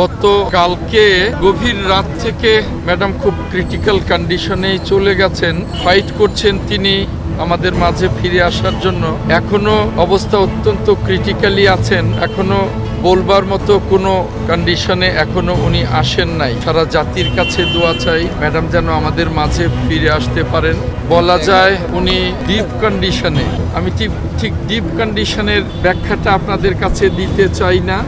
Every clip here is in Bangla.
গত কালকে গভীর রাত থেকে ম্যাডাম খুব ক্রিটিক্যাল কন্ডিশনে চলে গেছেন। ফাইট করছেন তিনি আমাদের মাঝে ফিরে আসার জন্য। এখনও অবস্থা অত্যন্ত ক্রিটিক্যালি আছেন। এখনও বলবার মতো কোনো কন্ডিশনে এখনও উনি আসেন নাই। সারা জাতির কাছে দোয়া চাই ম্যাডাম যেন আমাদের মাঝে ফিরে আসতে পারেন। বলা যায় উনি ডিপ কন্ডিশনে আমি ঠিক ঠিক ডিপ কন্ডিশনের ব্যাখ্যাটা আপনাদের কাছে দিতে চাই না।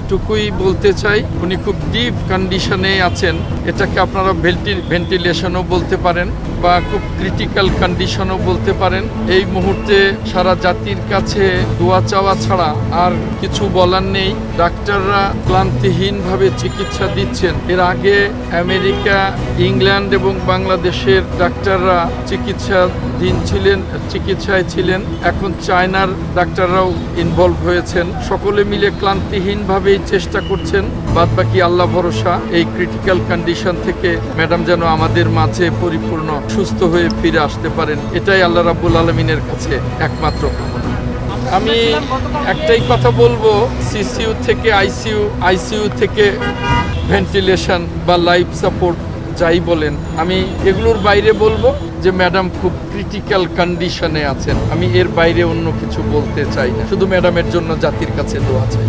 এটুকুই বলতে চাই উনি খুব ডিপ কন্ডিশনে আছেন। এটাকে আপনারা ভেন্টিলেশনও বলতে পারেন। বা খুব ক্রিটিক্যাল কন্ডিশনও বলতে পারেন, এই মুহূর্তে সারা জাতির কাছে দোয়া চাওয়া ছাড়া আর কিছু বলার নেই। ডাক্তাররা ক্লান্তিহীনভাবে চিকিৎসা দিচ্ছেন। এর আগে আমেরিকা, ইংল্যান্ড এবং বাংলাদেশের ডাক্তাররা চিকিৎসা দিন ছিলেন, চিকিৎসায় ছিলেন। এখন চায়নার ডাক্তাররাও ইনভলভ হয়েছেন। সকলে মিলে ক্লান্তিহীনভাবেই চেষ্টা করছেন। বাদ বাকি আল্লাহ ভরসা, এই ক্রিটিক্যাল কন্ডিশন থেকে ম্যাডাম যেন আমাদের মাঝে পরিপূর্ণ সুস্থ হয়ে ফিরে আসতে পারেন, এটাই আল্লাহ রাব্বুল আলমিনের কাছে একমাত্র আমি একটাই কথা বলব সিসিইউ থেকে আইসিইউ আইসিইউ থেকে ভেন্টিলেশন বা লাইফ সাপোর্ট যাই বলেন, আমি এগুলোর বাইরে বলব যে ম্যাডাম খুব ক্রিটিক্যাল কন্ডিশনে আছেন। আমি এর বাইরে অন্য কিছু বলতে চাই না, শুধু ম্যাডামের জন্য জাতির কাছে দোয়া চাই।